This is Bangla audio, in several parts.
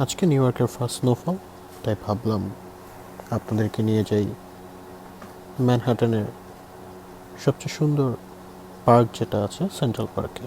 আজকে নিউ ইয়র্কের ফার্স্ট স্নোফল তাই ভাবলাম আপনাদেরকে নিয়ে যাই ম্যানহাটনের সবচেয়ে সুন্দর পার্ক যেটা আছে সেন্ট্রাল পার্কে.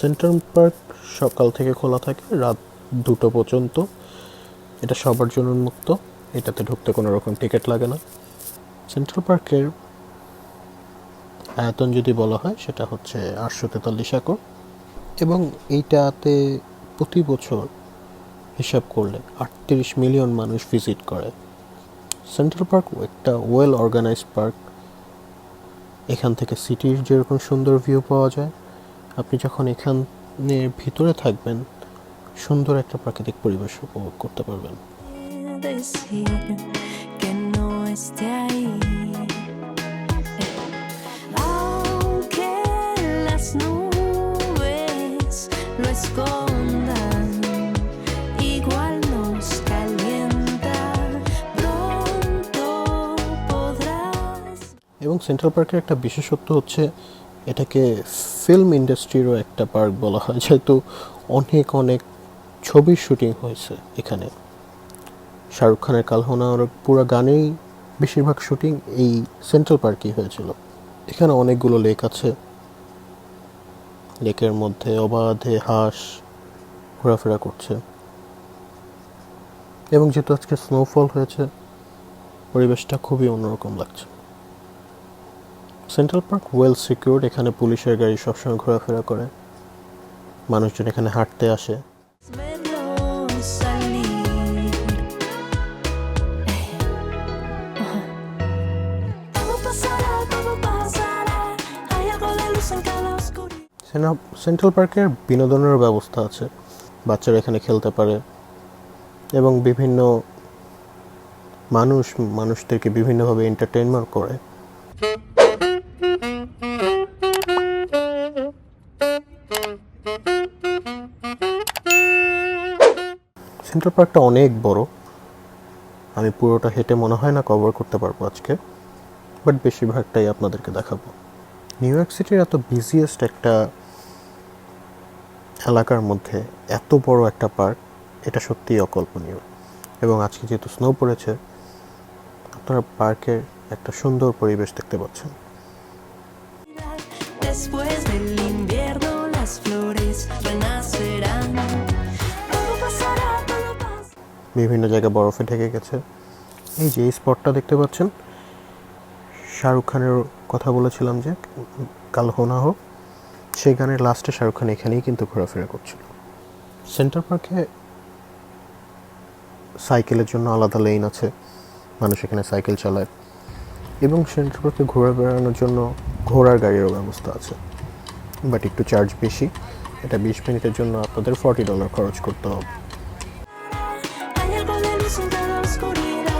সেন্ট্রাল পার্ক সকাল থেকে খোলা থাকে, রাত দুটো পর্যন্ত। এটা সবার জন্য উন্মুক্ত। এটাতে ঢুকতে কোনো রকম টিকিট লাগে না। সেন্ট্রাল পার্কের আয়তন যদি বলা হয়, সেটা হচ্ছে আটশো তেতাল্লিশ একর। এবং এইটাতে প্রতি বছর হিসাব করলে আটত্রিশ মিলিয়ন মানুষ ভিজিট করে। সেন্ট্রাল পার্ক একটা ওয়েল অর্গানাইজড পার্ক এখান থেকে সিটির যেরকম সুন্দর ভিউ পাওয়া যায়। আপনি যখন এখানে ভিতরে থাকবেন সুন্দর একটা প্রাকৃতিক পরিবেশ উপভোগ করতে পারবেন। এবং সেন্ট্রাল পার্কের একটা বিশেষত্ব হচ্ছে এটাকে ফিল্ম ইন্ডাস্ট্রিরও একটা পার্ক বলা হয়, যেহেতু অনেক অনেক ছবির শুটিং হয়েছে এখানে। শাহরুখ খানের কালহনার পুরো গানেই বেশিরভাগ শুটিং এই সেন্ট্রাল পার্কেই হয়েছিল। এখানে অনেকগুলো লেক আছে। লেকের মধ্যে অবাধে হাঁস ঘোরাফেরা করছে। এবং যেহেতু আজকে স্নোফল হয়েছে, পরিবেশটা খুবই অন্যরকম লাগছে। সেন্ট্রাল পার্ক ওয়েল সিকিউরড এখানে পুলিশের গাড়ি সবসময় ঘোরাফেরা করে। মানুষজন এখানে হাঁটতে আসে। সেন্ট্রাল পার্কের বিনোদনের ব্যবস্থা আছে। বাচ্চারা এখানে খেলতে পারে। এবং বিভিন্ন মানুষ মানুষদেরকে বিভিন্নভাবে এন্টারটেনমেন্ট করে। সেন্ট্রাল পার্কটা অনেক বড়। আমি পুরোটা হেঁটে মনে হয় না কভার করতে পারব আজকে বাট বেশিরভাগটাই আপনাদেরকে দেখাবো। নিউ ইয়র্ক সিটির এত বিজিয়েস্ট একটা এলাকার মধ্যে এত বড় একটা পার্ক এটা সত্যিই অকল্পনীয়। এবং আজকে যেহেতু স্নো পড়েছে, আপনারা পার্কের একটা সুন্দর পরিবেশ দেখতে পাচ্ছেন। বিভিন্ন জায়গায় বরফে ঢেকে গেছে। এই যে এই স্পটটা দেখতে পাচ্ছেন, শাহরুখ খানের কথা বলেছিলাম যে, কাল হোনা হোক, সেই গানের লাস্টে শাহরুখ খান এখানেই কিন্তু ঘোরাফেরা করছিল। সেন্টার পার্কে সাইকেলের জন্য আলাদা লেন আছে, মানুষ এখানে সাইকেল চালায়। এবং সেন্টার পার্কে ঘোরা বেড়ানোর জন্য ঘোড়ার গাড়িরও ব্যবস্থা আছে। বাট একটু চার্জ বেশি, এটা বিশ মিনিটের জন্য আপনাদের ফর্টি ডলার খরচ করতে হবে। luz en cada oscuridad.